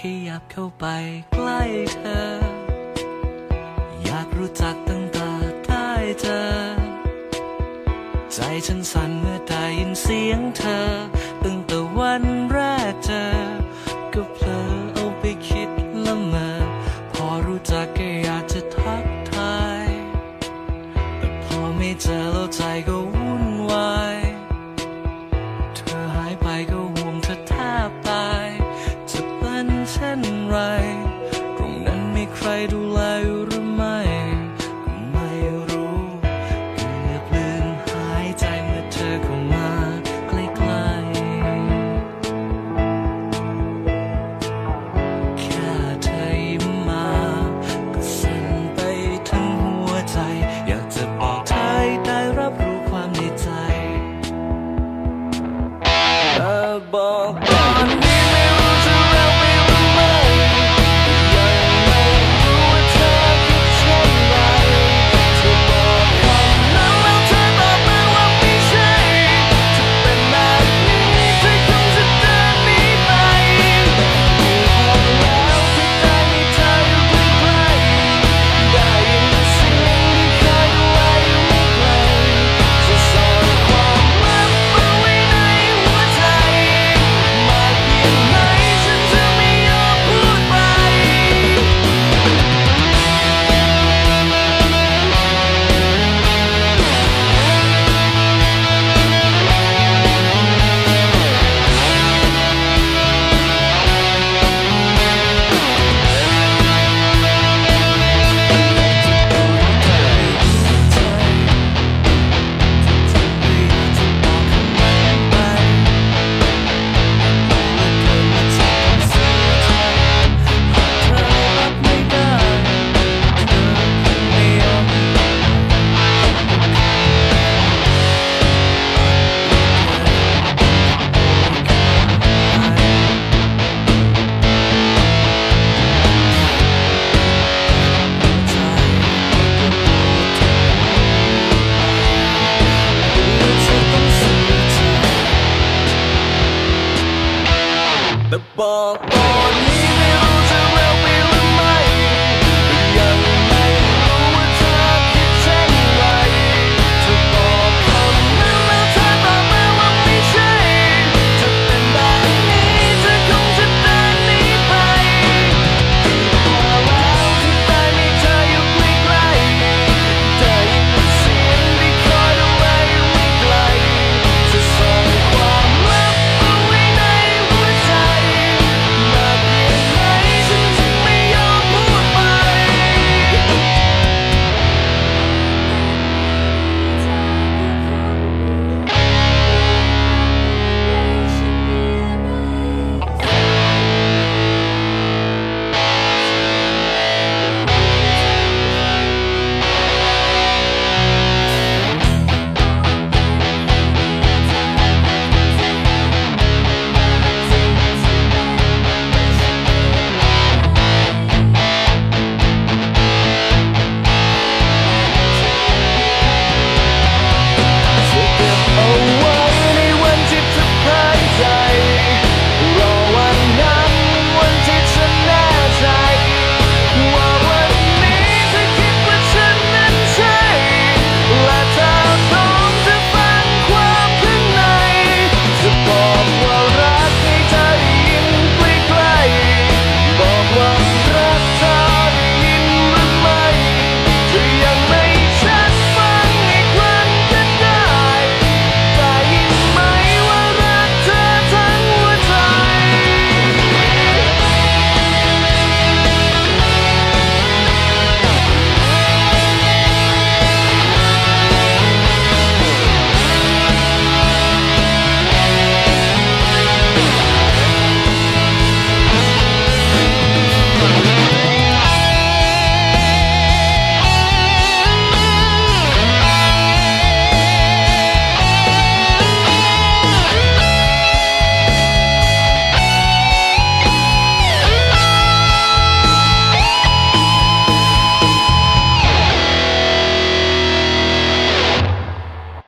ขยับเข้าไปใกล้เธอ อยากรู้จักตั้งแต่ได้เธอ ใจฉันสั่นเมื่อได้ยินเสียงเธอ ตั้งแต่วันแรกเจอ ก็เผลอเอาไปคิดละเมอพอรู้จักก็อยากจะทักทาย แต่พอไม่เจอแล้วใจก็ ไร ตรงนั้นไมีใครดู the ball on me.